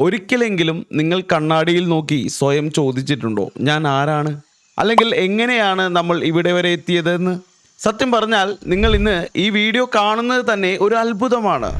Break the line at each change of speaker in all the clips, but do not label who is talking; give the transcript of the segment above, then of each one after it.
ഒരിക്കലെങ്കിലും നിങ്ങൾ കണ്ണാടിയിൽ നോക്കി സ്വയം ചോദിച്ചിട്ടുണ്ടോ? ഞാൻ ആരാണ്? അല്ലെങ്കിൽ എങ്ങനെയാണ് നമ്മൾ ഇവിടെ വരെ എത്തിയതെന്ന്? സത്യം പറഞ്ഞാൽ നിങ്ങൾ ഇന്ന് ഈ വീഡിയോ കാണുന്നത് തന്നെ ഒരു അത്ഭുതമാണ്.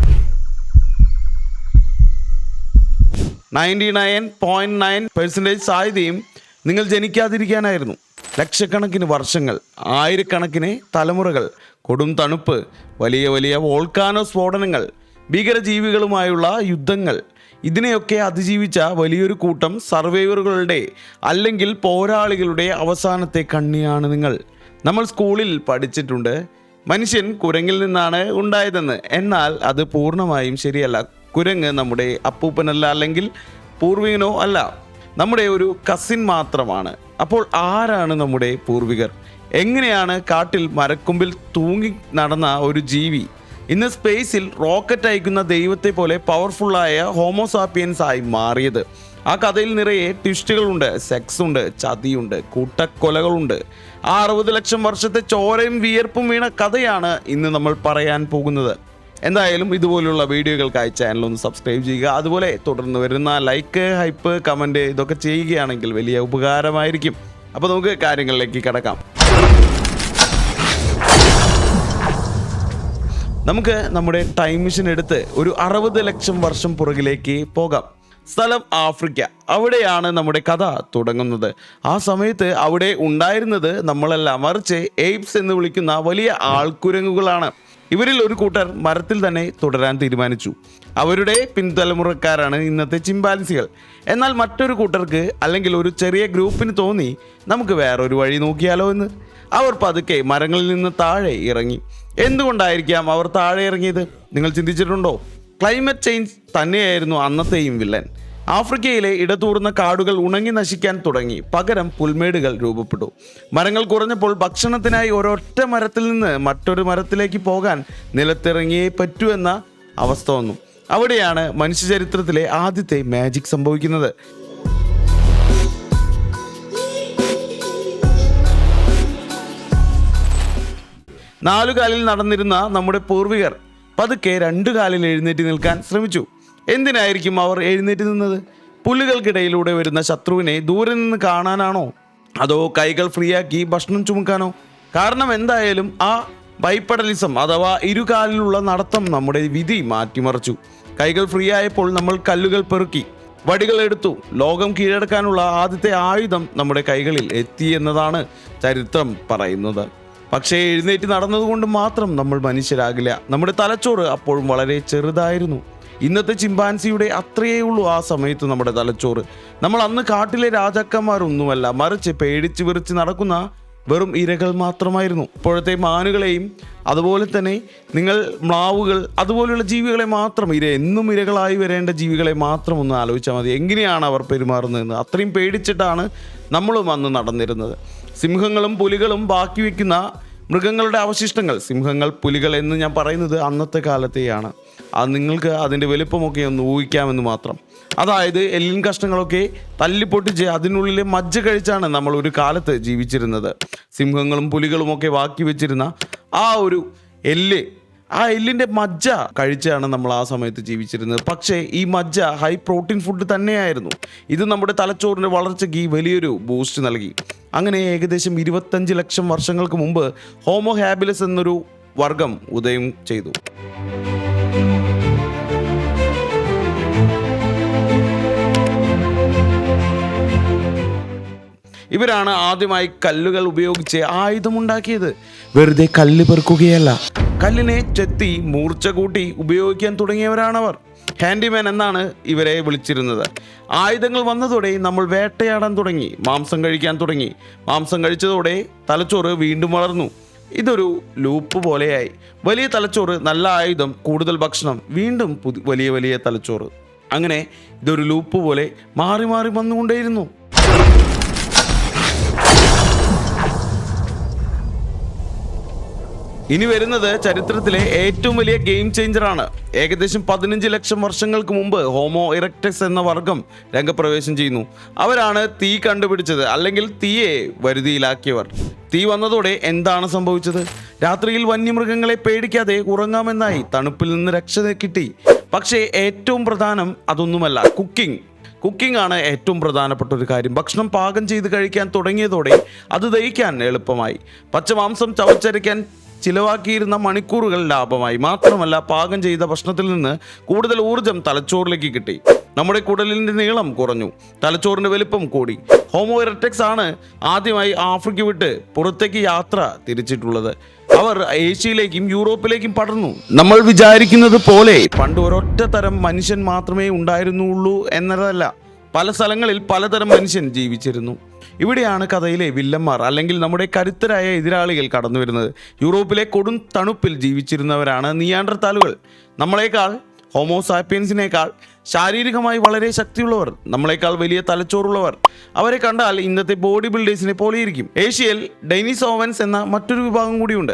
Ninety nine point nine percentage സാധ്യതയും നിങ്ങൾ ജനിക്കാതിരിക്കാനായിരുന്നു. ലക്ഷക്കണക്കിന് വർഷങ്ങൾ ആയിരക്കണക്കിന് തലമുറകൾ കൊടും തണുപ്പ് വലിയ വലിയ വോൾക്കാനോ സ്ഫോടനങ്ങൾ ഭീകരജീവികളുമായുള്ള യുദ്ധങ്ങൾ ഇതിനെയൊക്കെ അതിജീവിച്ച വലിയൊരു കൂട്ടം സർവൈവറുകളുടെ അല്ലെങ്കിൽ പോരാളികളുടെ അവസാനത്തെ കണ്ണിയാണ് നിങ്ങൾ. നമ്മൾ സ്കൂളിൽ പഠിച്ചിട്ടുണ്ട്. മനുഷ്യൻ കുരങ്ങിൽ നിന്നാണ് ഉണ്ടായതെന്ന്. എന്നാൽ അത് പൂർണമായും ശരിയല്ല. കുരങ്ങ് നമ്മുടെ അപ്പൂപ്പനല്ല അല്ലെങ്കിൽ പൂർവികനോ അല്ല. നമ്മുടെ ഒരു കസിൻ മാത്രമാണ്. അപ്പോൾ ആരാണ് നമ്മുടെ പൂർവികർ? എങ്ങനെയാണ് കാട്ടിൽ മരക്കൊമ്പിൽ തൂങ്ങി നടന്ന ഒരു ജീവി? ഇന്ന് സ്പേസിൽ റോക്കറ്റ് അയക്കുന്ന ദൈവത്തെ പോലെ പവർഫുള്ളായ ഹോമോസാപ്പിയൻസ് ആയി മാറിയത്. ആ കഥയിൽ നിറയെ ട്വിസ്റ്റുകളുണ്ട് സെക്സ് ഉണ്ട് ചതിയുണ്ട് കൂട്ടക്കൊലകളുണ്ട്. ആ അറുപത് ലക്ഷം വർഷത്തെ ചോരയും വിയർപ്പും വീണ കഥയാണ് ഇന്ന് നമ്മൾ പറയാൻ പോകുന്നത്. എന്തായാലും ഇതുപോലുള്ള വീഡിയോകൾക്കായി ചാനൽ ഒന്ന് സബ്സ്ക്രൈബ് ചെയ്യുക. അതുപോലെ തുടർന്ന് വരുന്ന ലൈക്ക് ഹൈപ്പ് കമന്റ് ഇതൊക്കെ ചെയ്യുകയാണെങ്കിൽ വലിയ ഉപകാരമായിരിക്കും. അപ്പോൾ നമുക്ക് കാര്യങ്ങളിലേക്ക് കിടക്കാം. നമുക്ക് നമ്മുടെ ടൈം മെഷീൻ എടുത്ത് ഒരു അറുപത് ലക്ഷം വർഷം പുറകിലേക്ക് പോകാം. സ്ഥലം ആഫ്രിക്ക. അവിടെയാണ് നമ്മുടെ കഥ തുടങ്ങുന്നത്. ആ സമയത്ത് അവിടെ ഉണ്ടായിരുന്നത് നമ്മളല്ല. മറിച്ച് എയ്പ്സ് എന്ന് വിളിക്കുന്ന വലിയ ആൾക്കുരങ്ങുകളാണ്. ഇവരിൽ ഒരു കൂട്ടർ മരത്തിൽ തന്നെ തുടരാൻ തീരുമാനിച്ചു. അവരുടെ പിൻതലമുറക്കാരാണ് ഇന്നത്തെ ചിമ്പാൻസികൾ. എന്നാൽ മറ്റൊരു കൂട്ടർക്ക് അല്ലെങ്കിൽ ഒരു ചെറിയ ഗ്രൂപ്പിന് തോന്നി നമുക്ക് വേറൊരു വഴി നോക്കിയാലോ എന്ന്. അവർ പതുക്കെ മരങ്ങളിൽ നിന്ന് താഴെ ഇറങ്ങി. എന്തുകൊണ്ടായിരിക്കാം അവർ താഴെ ഇറങ്ങിയത്? നിങ്ങൾ ചിന്തിച്ചിട്ടുണ്ടോ? ക്ലൈമറ്റ് ചേഞ്ച് തന്നെയായിരുന്നു അന്നത്തെയും വില്ലൻ. ആഫ്രിക്കയിലെ ഇടതൂർന്ന കാടുകൾ ഉണങ്ങി നശിക്കാൻ തുടങ്ങി. പകരം പുൽമേടുകൾ രൂപപ്പെട്ടു. മരങ്ങൾ കുറഞ്ഞപ്പോൾ ഭക്ഷണത്തിനായി ഒരൊറ്റ മരത്തിൽ നിന്ന് മറ്റൊരു മരത്തിലേക്ക് പോകാൻ നിലത്തിറങ്ങിയേ പറ്റൂ എന്ന അവസ്ഥ വന്നു. അവിടെയാണ് മനുഷ്യചരിത്രത്തിലെ ആദ്യത്തെ മാജിക് സംഭവിക്കുന്നത്. നാലു കാലിൽ നടന്നിരുന്ന നമ്മുടെ പൂർവികർ പതുക്കെ രണ്ടു കാലിൽ എഴുന്നേറ്റ് നിൽക്കാൻ ശ്രമിച്ചു. എന്തിനായിരിക്കും അവർ എഴുന്നേറ്റ് നിന്നത്? പുല്ലുകൾക്കിടയിലൂടെ വരുന്ന ശത്രുവിനെ ദൂരെ നിന്ന് കാണാനാണോ? അതോ കൈകൾ ഫ്രീ ആക്കി ഭക്ഷണം ചുമക്കാനോ? കാരണം എന്തായാലും ആ ബൈപ്പഡലിസം അഥവാ ഇരുകാലിലുള്ള നടത്തം നമ്മുടെ വിധി മാറ്റിമറിച്ചു. കൈകൾ ഫ്രീ ആയപ്പോൾ നമ്മൾ കല്ലുകൾ പെറുക്കി വടികൾ എടുത്തു ലോകം കീഴടക്കാനുള്ള ആദ്യത്തെ ആയുധം നമ്മുടെ കൈകളിൽ എത്തി എന്നതാണ് ചരിത്രം പറയുന്നത്. പക്ഷേ എഴുന്നേറ്റ് നടന്നതുകൊണ്ട് മാത്രം നമ്മൾ മനുഷ്യരാകില്ല. നമ്മുടെ തലച്ചോറ് അപ്പോഴും വളരെ ചെറുതായിരുന്നു. ഇന്നത്തെ ചിമ്പാൻസിയുടെ അത്രയേ ഉള്ളൂ ആ സമയത്ത് നമ്മുടെ തലച്ചോറ്. നമ്മൾ അന്ന് കാട്ടിലെ രാജാക്കന്മാരൊന്നുമല്ല മറിച്ച് പേടിച്ച് വിറിച്ച് നടക്കുന്ന വെറും ഇരകൾ മാത്രമായിരുന്നു. ഇപ്പോഴത്തെ മാനുകളെയും അതുപോലെ തന്നെ നിങ്ങൾ മ്ലാവുകൾ അതുപോലെയുള്ള ജീവികളെ മാത്രം ഇര എന്നും ഇരകളായി വരേണ്ട ജീവികളെ മാത്രം ഒന്ന് ആലോചിച്ചാൽ മതി. എങ്ങനെയാണ് അവർ പെരുമാറുന്നതെന്ന്? അത്രയും പേടിച്ചിട്ടാണ് നമ്മളും അന്ന് നടന്നിരുന്നത്. സിംഹങ്ങളും പുലികളും ബാക്കി വെക്കുന്ന മൃഗങ്ങളുടെ അവശിഷ്ടങ്ങൾ. സിംഹങ്ങൾ പുലികൾ എന്ന് ഞാൻ പറയുന്നത് അന്നത്തെ കാലത്തെയാണ്. അത് നിങ്ങൾക്ക് അതിന്റെ വലുപ്പമൊക്കെ ഒന്ന് ഊഹിക്കാമെന്ന് മാത്രം. അതായത് എല്ലിൻ കഷ്ണങ്ങളൊക്കെ തല്ലിപ്പൊട്ടിച്ച് അതിനുള്ളിലെ മജ്ജ കഴിച്ചാണ് നമ്മൾ ഒരു കാലത്ത് ജീവിച്ചിരുന്നത്. സിംഹങ്ങളും പുലികളുമൊക്കെ ബാക്കി വെച്ചിരുന്ന ആ ഒരു എല്ല് ആ എല്ലിന്റെ മജ്ജ കഴിച്ചാണ് നമ്മൾ ആ സമയത്ത് ജീവിച്ചിരുന്നത്. പക്ഷേ ഈ മജ്ജ ഹൈ പ്രോട്ടീൻ ഫുഡ് തന്നെയായിരുന്നു. ഇത് നമ്മുടെ തലച്ചോറിന്റെ വളർച്ചയ്ക്ക് വലിയൊരു ബൂസ്റ്റ് നൽകി. അങ്ങനെ ഏകദേശം ഇരുപത്തഞ്ച് ലക്ഷം വർഷങ്ങൾക്ക് മുമ്പ് ഹോമോ ഹാബിലസ് എന്നൊരു വർഗം ഉദയം ചെയ്തു. ഇവരാണ് ആദ്യമായി കല്ലുകൾ ഉപയോഗിച്ച് ആയുധമുണ്ടാക്കിയത്. വെറുതെ കല്ല് പെറുക്കുകയല്ല. കല്ലിനെ ചെത്തി മൂർച്ച കൂട്ടി ഉപയോഗിക്കാൻ തുടങ്ങിയവരാണവർ. ഹാൻഡിമാൻ എന്നാണ് ഇവരെ വിളിച്ചിരുന്നത്. ആയുധങ്ങൾ വന്നതോടെ നമ്മൾ വേട്ടയാടാൻ തുടങ്ങി മാംസം കഴിക്കാൻ തുടങ്ങി. മാംസം കഴിച്ചതോടെ തലച്ചോറ് വീണ്ടും വളർന്നു. ഇതൊരു ലൂപ്പ് പോലെയായി. വലിയ തലച്ചോറ് നല്ല ആയുധം കൂടുതൽ ഭക്ഷണം വീണ്ടും വലിയ വലിയ തലച്ചോറ്. അങ്ങനെ ഇതൊരു ലൂപ്പ് പോലെ മാറി മാറി വന്നുകൊണ്ടേയിരുന്നു. ഇനി വരുന്നത് ചരിത്രത്തിലെ ഏറ്റവും വലിയ ഗെയിം ചേഞ്ചറാണ് ഏകദേശം പതിനഞ്ച് ലക്ഷം വർഷങ്ങൾക്ക് മുമ്പ് ഹോമോ ഇറക്ടസ് എന്ന വർഗം രംഗപ്രവേശം ചെയ്യുന്നു. അവരാണ് തീ കണ്ടുപിടിച്ചത് അല്ലെങ്കിൽ തീയെ വരുതിയിലാക്കിയവർ. തീ വന്നതോടെ എന്താണ് സംഭവിച്ചത്? രാത്രിയിൽ വന്യമൃഗങ്ങളെ പേടിക്കാതെ ഉറങ്ങാമെന്നായി തണുപ്പിൽ നിന്ന് രക്ഷ കിട്ടി. പക്ഷേ ഏറ്റവും പ്രധാനം അതൊന്നുമല്ല കുക്കിംഗ്. കുക്കിംഗ് ആണ് ഏറ്റവും പ്രധാനപ്പെട്ട ഒരു കാര്യം. ഭക്ഷണം പാകം ചെയ്ത് കഴിക്കാൻ തുടങ്ങിയതോടെ അത് ദഹിക്കാൻ എളുപ്പമായി. പച്ചമാംസം ചവച്ചരയ്ക്കാൻ ചിലവാക്കിയിരുന്ന മണിക്കൂറുകൾ ലാഭമായി. മാത്രമല്ല പാകം ചെയ്ത ഭക്ഷണത്തിൽ നിന്ന് കൂടുതൽ ഊർജം തലച്ചോറിലേക്ക് കിട്ടി. നമ്മുടെ കുടലിന്റെ നീളം കുറഞ്ഞു. തലച്ചോറിന്റെ വലിപ്പം കൂടി. ഹോമോ ഇറക്ടെക്സ് ആണ് ആദ്യമായി ആഫ്രിക്ക വിട്ട് പുറത്തേക്ക് യാത്ര തിരിച്ചിട്ടുള്ളത്. അവർ ഏഷ്യയിലേക്കും യൂറോപ്പിലേക്കും പടർന്നു. നമ്മൾ വിചാരിക്കുന്നത് പോലെ പണ്ട് ഒരൊറ്റ തരം മനുഷ്യൻ മാത്രമേ ഉണ്ടായിരുന്നുള്ളൂ എന്നതല്ല. പല സ്ഥലങ്ങളിൽ പലതരം മനുഷ്യൻ ജീവിച്ചിരുന്നു. ഇവിടെയാണ് കഥയിലെ വില്ലന്മാർ അല്ലെങ്കിൽ നമ്മുടെ കരുത്തരായ എതിരാളികൾ കടന്നു വരുന്നത് യൂറോപ്പിലെ കൊടും തണുപ്പിൽ ജീവിച്ചിരുന്നവരാണ് നിയാണ്ടർത്താലുകൾ നമ്മളെക്കാൾ ഹോമോസാപ്പിയൻസിനേക്കാൾ ശാരീരികമായി വളരെ ശക്തിയുള്ളവർ നമ്മളെക്കാൾ വലിയ തലച്ചോറുള്ളവർ. അവരെ കണ്ടാൽ ഇന്നത്തെ ബോഡി ബിൽഡേഴ്സിനെ പോലെയിരിക്കും. ഏഷ്യയിൽ ഡൈനിസ് ഓവൻസ് എന്ന മറ്റൊരു വിഭാഗം കൂടിയുണ്ട്.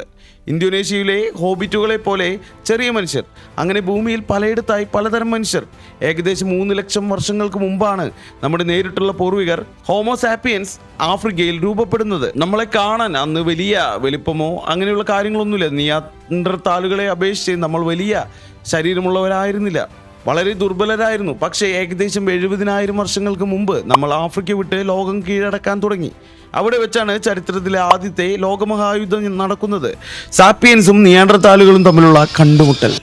ഇന്തോനേഷ്യയിലെ ഹോബിറ്റുകളെ പോലെ ചെറിയ മനുഷ്യർ അങ്ങനെ ഭൂമിയിൽ പലയിടത്തായി പലതരം മനുഷ്യർ. ഏകദേശം മൂന്ന് ലക്ഷം വർഷങ്ങൾക്ക് മുമ്പാണ് നമ്മുടെ നേരിട്ടുള്ള പൂർവികർ ഹോമോസാപ്പിയൻസ് ആഫ്രിക്കയിൽ രൂപപ്പെടുന്നത്. നമ്മളെ കാണാൻ അന്ന് വലിയ വലിപ്പമോ അങ്ങനെയുള്ള കാര്യങ്ങളൊന്നുമില്ല. നിയാന്ത്രത്താലുകളെ അപേക്ഷിച്ച് നമ്മൾ വലിയ ശരീരമുള്ളവരായിരുന്നില്ല. വളരെ ദുർബലരായിരുന്നു. പക്ഷേ ഏകദേശം എഴുപതിനായിരം വർഷങ്ങൾക്ക് മുമ്പ് നമ്മൾ ആഫ്രിക്ക വിട്ട് ലോകം കീഴടക്കാൻ തുടങ്ങി. അവിടെ വെച്ചാണ് ചരിത്രത്തിലെ ആദ്യത്തെ ലോകമഹായുദ്ധം നടക്കുന്നത്. സാപ്പിയൻസും നിയാണ്ടർത്താലുകളും തമ്മിലുള്ള കണ്ടുമുട്ടൽ.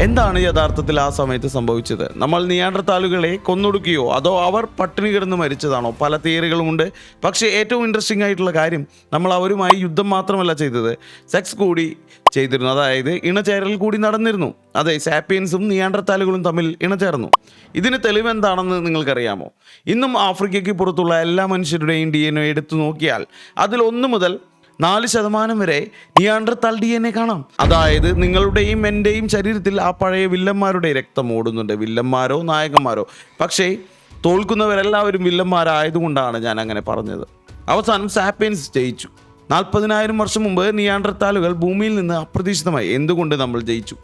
എന്താണ് യഥാർത്ഥത്തിൽ ആ സമയത്ത് സംഭവിച്ചത്? നമ്മൾ നിയാണ്ടർത്താലുകളെ കൊന്നൊടുക്കുകയോ അതോ അവർ പട്ടിണി കിടന്ന് മരിച്ചതാണോ? പല തിയറികളുമുണ്ട് പക്ഷേ ഏറ്റവും ഇൻട്രസ്റ്റിംഗ് ആയിട്ടുള്ള കാര്യം നമ്മൾ അവരുമായി യുദ്ധം മാത്രമല്ല ചെയ്തത്. സെക്സ് കൂടി ചെയ്തിരുന്നു. അതായത് ഇണചേരൽ കൂടി നടന്നിരുന്നു. അതെ സാപ്പിയൻസും നിയാണ്ടർത്താലുകളും തമ്മിൽ ഇണചേർന്നു. ഇതിന് തെളിവ് എന്താണെന്ന് നിങ്ങൾക്കറിയാമോ? ഇന്നും ആഫ്രിക്കയ്ക്ക് പുറത്തുള്ള എല്ലാ മനുഷ്യരുടെയും ഡി എൻ എ എടുത്തു നോക്കിയാൽ അതിൽ ഒന്ന് മുതൽ നാല് ശതമാനം വരെ നിയാണ്ടർത്താൽ ഡി എൻ എ കാണാം. അതായത് നിങ്ങളുടെയും എന്റെയും ശരീരത്തിൽ ആ പഴയ വില്ലന്മാരുടെ രക്തം ഓടുന്നുണ്ട്. വില്ലന്മാരോ നായകന്മാരോ. പക്ഷേ തോൽക്കുന്നവരെല്ലാവരും വില്ലന്മാരായതുകൊണ്ടാണ് ഞാൻ അങ്ങനെ പറഞ്ഞത്. അവസാനം സാപ്പിയൻസ് ജയിച്ചു. നാൽപ്പതിനായിരം വർഷം മുമ്പ് നിയാണ്ടർത്താലുകൾ ഭൂമിയിൽ നിന്ന് അപ്രതീക്ഷിതമായി. എന്തുകൊണ്ട് നമ്മൾ ജയിച്ചു?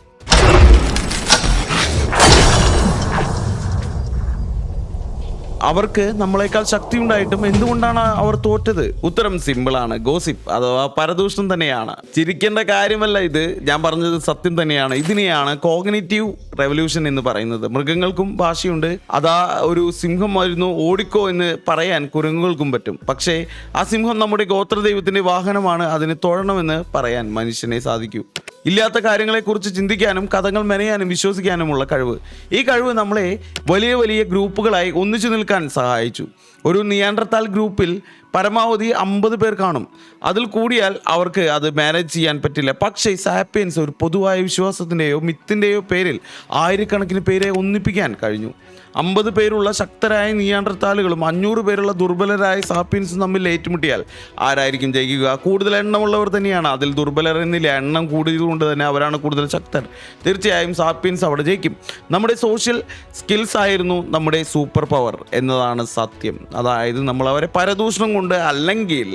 അവർക്ക് നമ്മളെക്കാൾ ശക്തി ഉണ്ടായിട്ടും എന്തുകൊണ്ടാണ് അവർ തോറ്റത്? ഉത്തരം സിമ്പിളാണ്. ഗോസിപ്പ് അഥവാ പരദൂഷണം തന്നെയാണ്. ചിരിക്കേണ്ട കാര്യമല്ല ഇത്. ഞാൻ പറഞ്ഞത് സത്യം തന്നെയാണ്. ഇതിനെയാണ് കോഗ്നേറ്റീവ് റെവല്യൂഷൻ എന്ന് പറയുന്നത്. മൃഗങ്ങൾക്കും ഭാഷയുണ്ട് അതാ ഒരു സിംഹം വരുന്നു ഓടിക്കോ എന്ന് പറയാൻ കുരങ്ങുകൾക്കും പറ്റും. പക്ഷേ ആ സിംഹം നമ്മുടെ ഗോത്രദൈവത്തിന്റെ വാഹനമാണ്. അതിന് തൊഴണമെന്ന് പറയാൻ മനുഷ്യനെ സാധിക്കൂ. ഇല്ലാത്ത കാര്യങ്ങളെക്കുറിച്ച് ചിന്തിക്കാനും കഥകൾ മെനയാനും വിശ്വസിക്കാനുമുള്ള കഴിവ്. ഈ കഴിവ് നമ്മളെ വലിയ വലിയ ഗ്രൂപ്പുകളായി ഒന്നിച്ചു നിൽക്കാൻ സഹായിച്ചു. ഒരു നിയാണ്ടർത്താൽ ഗ്രൂപ്പിൽ പരമാവധി അമ്പത് പേർ കാണും. അതിൽ കൂടിയാൽ അവർക്ക് അത് മാനേജ് ചെയ്യാൻ പറ്റില്ല. പക്ഷേ സാപ്പിയൻസ് ഒരു പൊതുവായ വിശ്വാസത്തിന്റെയോ മിത്തിന്റെയോ പേരിൽ ആയിരക്കണക്കിന് പേരെ ഒന്നിപ്പിക്കാൻ കഴിഞ്ഞു. അമ്പത് പേരുള്ള ശക്തരായ നിയാണ്ടർത്താലുകളും അഞ്ഞൂറ് പേരുള്ള ദുർബലരായ സാപ്പിയൻസും തമ്മിൽ ഏറ്റുമുട്ടിയാൽ ആരായിരിക്കും ജയിക്കുക? കൂടുതൽ എണ്ണമുള്ളവർ തന്നെയാണ്. അതിൽ ദുർബലർ എന്നില്ല. എണ്ണം കൂടിയതുകൊണ്ട് തന്നെ അവരാണ് കൂടുതൽ ശക്തർ. തീർച്ചയായും സാപ്പിയൻസ് അവിടെ ജയിക്കും. നമ്മുടെ സോഷ്യൽ സ്കിൽസ് ആയിരുന്നു നമ്മുടെ സൂപ്പർ പവർ എന്നതാണ് സത്യം. അതായത് നമ്മൾ അവരെ പരദൂഷണം കൊണ്ട് അല്ലെങ്കിൽ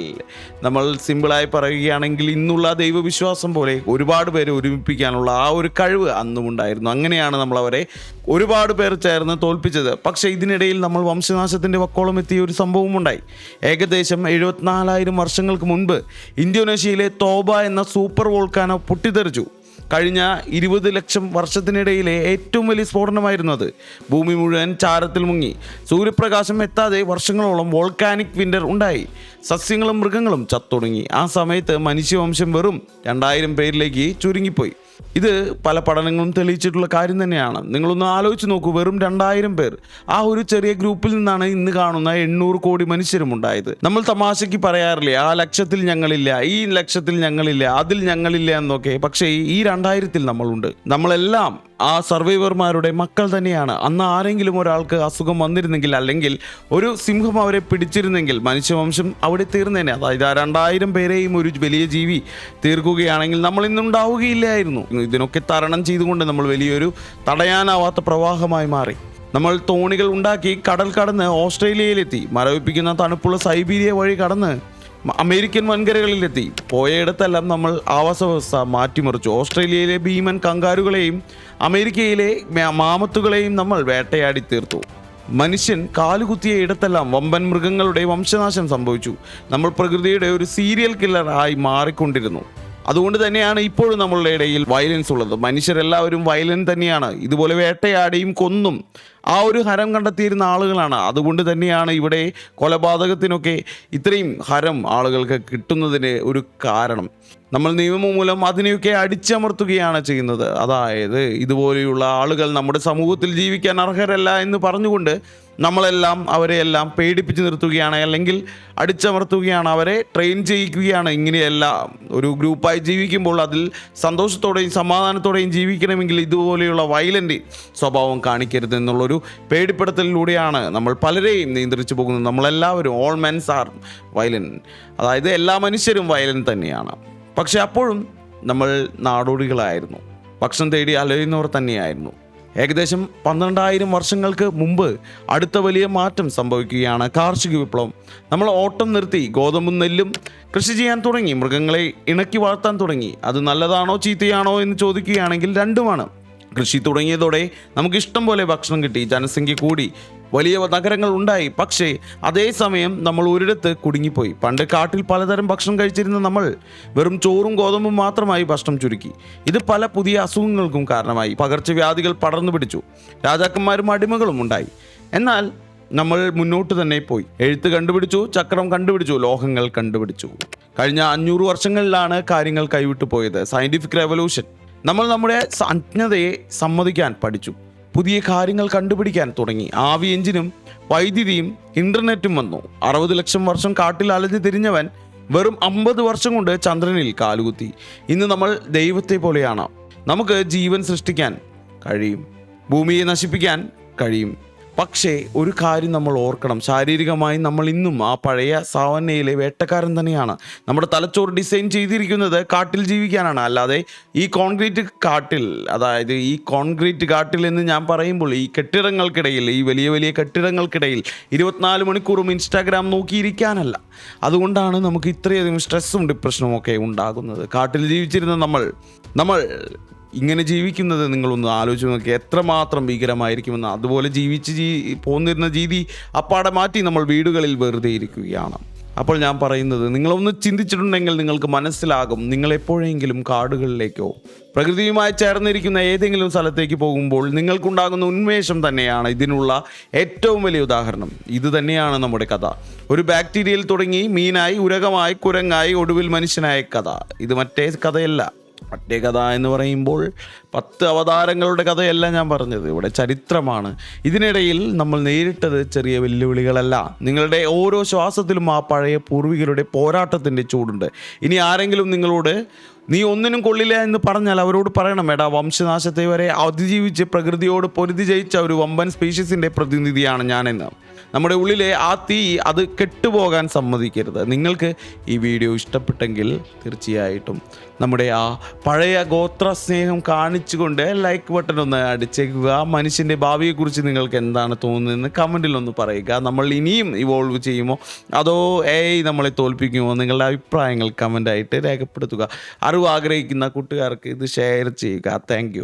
നമ്മൾ സിമ്പിളായി പറയുകയാണെങ്കിൽ ഇന്നുള്ള ദൈവവിശ്വാസം പോലെ ഒരുപാട് പേരെ ഒരുമിപ്പിക്കാനുള്ള ആ ഒരു കഴിവ് അന്നും ഉണ്ടായിരുന്നു. അങ്ങനെയാണ് നമ്മൾ അവരെ ഒരുപാട് പേർ ചേർന്ന് തോൽപ്പിച്ചത്. പക്ഷേ ഇതിനിടയിൽ നമ്മൾ വംശനാശത്തിന്റെ വക്കോളം എത്തിയ ഒരു സംഭവം ഉണ്ടായി. ഏകദേശം എഴുപത്തിനാലായിരം വർഷങ്ങൾക്ക് മുൻപ് ഇന്തോനേഷ്യയിലെ തോബ എന്ന സൂപ്പർ വോൾക്കാനോ പൊട്ടിത്തെറിച്ചു. കഴിഞ്ഞ ഇരുപത് ലക്ഷം വർഷത്തിനിടയിലെ ഏറ്റവും വലിയ സ്ഫോടനമായിരുന്നു അത്. ഭൂമി മുഴുവൻ ചാരത്തിൽ മുങ്ങി. സൂര്യപ്രകാശം എത്താതെ വർഷങ്ങളോളം വോൾക്കാനിക് വിന്റർ ഉണ്ടായി. സസ്യങ്ങളും മൃഗങ്ങളും ചത്തുടങ്ങി. ആ സമയത്ത് മനുഷ്യവംശം വെറും രണ്ടായിരം പേരിലേക്ക് ചുരുങ്ങിപ്പോയി. ഇത് പല പഠനങ്ങളും തെളിയിച്ചിട്ടുള്ള കാര്യം തന്നെയാണ്. നിങ്ങളൊന്ന് ആലോചിച്ച് നോക്കൂ വെറും രണ്ടായിരം പേർ. ആ ഒരു ചെറിയ ഗ്രൂപ്പിൽ നിന്നാണ് ഇന്ന് കാണുന്ന എണ്ണൂറ് കോടി മനുഷ്യരും ഉണ്ടായത് നമ്മൾ തമാശയ്ക്ക് പറയാറില്ലേ ആ ലക്ഷത്തിൽ ഞങ്ങളില്ല ഈ ലക്ഷത്തിൽ ഞങ്ങളില്ല അതിൽ ഞങ്ങളില്ല എന്നൊക്കെ. പക്ഷേ ഈ രണ്ടായിരത്തിൽ നമ്മളുണ്ട്. നമ്മളെല്ലാം ആ സർവൈവർമാരുടെ മക്കൾ തന്നെയാണ്. അന്ന് ആരെങ്കിലും ഒരാൾക്ക് അസുഖം വന്നിരുന്നെങ്കിൽ അല്ലെങ്കിൽ ഒരു സിംഹം അവരെ പിടിച്ചിരുന്നെങ്കിൽ മനുഷ്യവംശം അവിടെ തീർന്നേനെ. അതായത് ആ രണ്ടായിരം പേരെയും ഒരു വലിയ ജീവി തീർക്കുകയാണെങ്കിൽ നമ്മൾ ഇന്നുണ്ടാവുകയില്ലായിരുന്നു ഇതിനൊക്കെ തരണം ചെയ്തുകൊണ്ട് നമ്മൾ വലിയൊരു തടയാനാവാത്ത പ്രവാഹമായി മാറി. നമ്മൾ തോണികൾ ഉണ്ടാക്കി കടൽ കടന്ന് ഓസ്ട്രേലിയയിലെത്തി. മരവിപ്പിക്കുന്ന തണുപ്പുള്ള സൈബീരിയ വഴി കടന്ന് അമേരിക്കൻ വൻകരകളിലെത്തി. പോയയിടത്തെല്ലാം നമ്മൾ ആവാസ വ്യവസ്ഥ മാറ്റിമറിച്ചു. ഓസ്ട്രേലിയയിലെ ഭീമൻ കങ്കാരുകളെയും അമേരിക്കയിലെ മാമത്തുകളെയും നമ്മൾ വേട്ടയാടി തീർത്തു. മനുഷ്യൻ കാലുകുത്തിയ ഇടത്തെല്ലാം വമ്പൻ മൃഗങ്ങളുടെ വംശനാശം സംഭവിച്ചു. നമ്മൾ പ്രകൃതിയുടെ ഒരു സീരിയൽ കില്ലർ ആയി മാറിക്കൊണ്ടിരുന്നു. അതുകൊണ്ട് തന്നെയാണ് ഇപ്പോഴും നമ്മളുടെ ഇടയിൽ വയലൻസ് ഉള്ളത്. മനുഷ്യരെല്ലാവരും വയലന്റ് തന്നെയാണ്. ഇതുപോലെ വേട്ടയാടിയും കൊന്നും ആ ഒരു ഹരം കണ്ടെത്തിയിരുന്ന ആളുകളാണ്. അതുകൊണ്ട് തന്നെയാണ് ഇവിടെ കൊലപാതകത്തിനൊക്കെ ഇത്രയും ഹരം ആളുകൾക്ക് കിട്ടുന്നതിന് ഒരു കാരണം. നമ്മൾ നിയമം മൂലം അതിനെയൊക്കെ അടിച്ചമർത്തുകയാണ് ചെയ്യുന്നത്. അതായത് ഇതുപോലെയുള്ള ആളുകൾ നമ്മുടെ സമൂഹത്തിൽ ജീവിക്കാൻ അർഹരല്ല എന്ന് പറഞ്ഞുകൊണ്ട് നമ്മളെല്ലാം അവരെ എല്ലാം പേടിപ്പിച്ച് നിർത്തുകയാണ് അല്ലെങ്കിൽ അടിച്ചമർത്തുകയാണ്. അവരെ ട്രെയിൻ ചെയ്യിക്കുകയാണ്. ഇങ്ങനെയല്ല ഒരു ഗ്രൂപ്പായി ജീവിക്കുമ്പോൾ അതിൽ സന്തോഷത്തോടെയും സമാധാനത്തോടെയും ജീവിക്കണമെങ്കിൽ ഇതുപോലെയുള്ള വയലന്റ് സ്വഭാവം കാണിക്കരുത് എന്നുള്ളൊരു പേടിപ്പെടുത്തലിലൂടെയാണ് നമ്മൾ പലരെയും നിയന്ത്രിച്ചു പോകുന്നത്. നമ്മളെല്ലാവരും ഓൾ മെൻസ് ആർ വയലൻ അതായത് എല്ലാ മനുഷ്യരും വയലൻ തന്നെയാണ്. പക്ഷെ അപ്പോഴും നമ്മൾ നാടോടികളായിരുന്നു. ഭക്ഷണം തേടി അലയുന്നവർ തന്നെയായിരുന്നു. ഏകദേശം പന്ത്രണ്ടായിരം വർഷങ്ങൾക്ക് മുമ്പ് അടുത്ത വലിയ മാറ്റം സംഭവിക്കുകയാണ് കാർഷിക വിപ്ലവം. നമ്മൾ ഓട്ടം നിർത്തി ഗോതമ്പും നെല്ലും കൃഷി ചെയ്യാൻ തുടങ്ങി മൃഗങ്ങളെ ഇണക്കി വളർത്താൻ തുടങ്ങി. അത് നല്ലതാണോ ചീത്തയാണോ എന്ന് ചോദിക്കുകയാണെങ്കിൽ രണ്ടുമാണ്. കൃഷി തുടങ്ങിയതോടെ നമുക്ക് ഇഷ്ടം പോലെ ഭക്ഷണം കിട്ടി ജനസംഖ്യ കൂടി. വലിയ നഗരങ്ങൾ ഉണ്ടായി. പക്ഷേ അതേസമയം നമ്മൾ ഒരിടത്ത് കുടുങ്ങിപ്പോയി. പണ്ട് കാട്ടിൽ പലതരം ഭക്ഷണം കഴിച്ചിരുന്ന നമ്മൾ വെറും ചോറും ഗോതമ്പും മാത്രമായി ഭക്ഷണം ചുരുക്കി. ഇത് പല പുതിയ അസുഖങ്ങൾക്കും കാരണമായി. പകർച്ചവ്യാധികൾ പടർന്നു പിടിച്ചു. രാജാക്കന്മാരും അടിമകളും ഉണ്ടായി. എന്നാൽ നമ്മൾ മുന്നോട്ട് തന്നെ പോയി. എഴുത്ത് കണ്ടുപിടിച്ചു ചക്രം കണ്ടുപിടിച്ചു ലോഹങ്ങൾ കണ്ടുപിടിച്ചു. കഴിഞ്ഞ അഞ്ഞൂറ് വർഷങ്ങളിലാണ് കാര്യങ്ങൾ കൈവിട്ടു പോയത്. സയന്റിഫിക് റെവല്യൂഷൻ നമ്മൾ നമ്മുടെ അജ്ഞതയെ സമ്മതിക്കാൻ പഠിച്ചു. പുതിയ കാര്യങ്ങൾ കണ്ടുപിടിക്കാൻ തുടങ്ങി. ആവി എഞ്ചിനും വൈദ്യുതിയും ഇന്റർനെറ്റും വന്നു. അറുപത് ലക്ഷം വർഷം കാട്ടിൽ അലഞ്ഞു തിരിഞ്ഞവൻ വെറും അമ്പത് വർഷം കൊണ്ട് ചന്ദ്രനിൽ കാലുകുത്തി. ഇന്ന് നമ്മൾ ദൈവത്തെ പോലെയാണ്. നമുക്ക് ജീവൻ സൃഷ്ടിക്കാൻ കഴിയും. ഭൂമിയെ നശിപ്പിക്കാൻ കഴിയും. പക്ഷേ ഒരു കാര്യം നമ്മൾ ഓർക്കണം. ശാരീരികമായി നമ്മൾ ഇന്നും ആ പഴയ സാവന്നയിലെ വേട്ടക്കാരൻ തന്നെയാണ്. നമ്മുടെ തലച്ചോറ് ഡിസൈൻ ചെയ്തിരിക്കുന്നത് കാട്ടിൽ ജീവിക്കാനാണ്. അല്ലാതെ ഈ കോൺക്രീറ്റ് കാട്ടിൽ അതായത് ഈ കോൺക്രീറ്റ് കാട്ടിൽ എന്ന് ഞാൻ പറയുമ്പോൾ ഈ കെട്ടിടങ്ങൾക്കിടയിൽ ഈ വലിയ വലിയ കെട്ടിടങ്ങൾക്കിടയിൽ ഇരുപത്തിനാല് മണിക്കൂറും ഇൻസ്റ്റാഗ്രാം നോക്കിയിരിക്കാനല്ല. അതുകൊണ്ടാണ് നമുക്ക് ഇത്രയധികം സ്ട്രെസ്സും ഡിപ്രഷനും ഒക്കെ ഉണ്ടാകുന്നത്. കാട്ടിൽ ജീവിച്ചിരുന്ന നമ്മൾ നമ്മൾ ഇങ്ങനെ ജീവിക്കുന്നത് നിങ്ങളൊന്ന് ആലോചിച്ച് നോക്കി. എത്രമാത്രം ഭീകരമായിരിക്കുമെന്ന് അതുപോലെ ജീവിച്ച് ജീ പോന്നിരുന്ന രീതി അപ്പാടെ മാറ്റി നമ്മൾ വീടുകളിൽ വെറുതെ ഇരിക്കുകയാണ്. അപ്പോൾ ഞാൻ പറയുന്നത് നിങ്ങളൊന്ന് ചിന്തിച്ചിട്ടുണ്ടെങ്കിൽ നിങ്ങൾക്ക് മനസ്സിലാകും നിങ്ങൾ എപ്പോഴെങ്കിലും കാടുകളിലേക്കോ പ്രകൃതിയുമായി ചേർന്നിരിക്കുന്ന ഏതെങ്കിലും സ്ഥലത്തേക്ക് പോകുമ്പോൾ നിങ്ങൾക്കുണ്ടാകുന്ന ഉന്മേഷം തന്നെയാണ് ഇതിനുള്ള ഏറ്റവും വലിയ ഉദാഹരണം. ഇത് തന്നെയാണ് നമ്മുടെ കഥ. ഒരു ബാക്ടീരിയയിൽ തുടങ്ങി മീനായി ഉരകമായി കുരങ്ങായി ഒടുവിൽ മനുഷ്യനായ കഥ. ഇത് മറ്റേ കഥയല്ല. മറ്റേ കഥ എന്ന് പറയുമ്പോൾ പത്ത് അവതാരങ്ങളുടെ കഥയല്ല ഞാൻ പറഞ്ഞത്. ഇവിടെ ചരിത്രമാണ്. ഇതിനിടയിൽ നമ്മൾ നേരിട്ടത് ചെറിയ വെല്ലുവിളികളല്ല. നിങ്ങളുടെ ഓരോ ശ്വാസത്തിലും ആ പഴയ പൂർവികരുടെ പോരാട്ടത്തിന്റെ ചൂടുണ്ട്. ഇനി ആരെങ്കിലും നിങ്ങളോട് നീ ഒന്നിനും കൊള്ളില്ല എന്ന് പറഞ്ഞാൽ അവരോട് പറയണം എടാ വംശനാശത്തെ വരെ അതിജീവിച്ച് പ്രകൃതിയോട് പൊരുതി ജയിച്ച ഒരു വമ്പൻ സ്പീഷീസിന്റെ പ്രതിനിധിയാണ് ഞാനെന്ന്. നമ്മുടെ ഉള്ളിലെ ആ തീ അത് കെട്ടുപോകാൻ സമ്മതിക്കരുത്. നിങ്ങൾക്ക് ഈ വീഡിയോ ഇഷ്ടപ്പെട്ടെങ്കിൽ തീർച്ചയായിട്ടും നമ്മുടെ ആ പഴയ ഗോത്ര സ്നേഹം കാണിച്ചുകൊണ്ട് ലൈക്ക് ബട്ടൺ ഒന്ന് അടിച്ചേക്കുക. മനുഷ്യന്റെ ഭാവിയെക്കുറിച്ച് നിങ്ങൾക്ക് എന്താണ് തോന്നുന്നതെന്ന് കമന്റിൽ ഒന്ന് പറയുക. നമ്മൾ ഇനിയും ഇവോൾവ് ചെയ്യുമോ? അതോ ഏയ് നമ്മളെ തോൽപ്പിക്കുമോ? നിങ്ങളുടെ അഭിപ്രായങ്ങൾ കമന്റായിട്ട് രേഖപ്പെടുത്തുക. അറിവ് ആഗ്രഹിക്കുന്ന കൂട്ടുകാർക്ക് ഇത് ഷെയർ ചെയ്യുക. താങ്ക്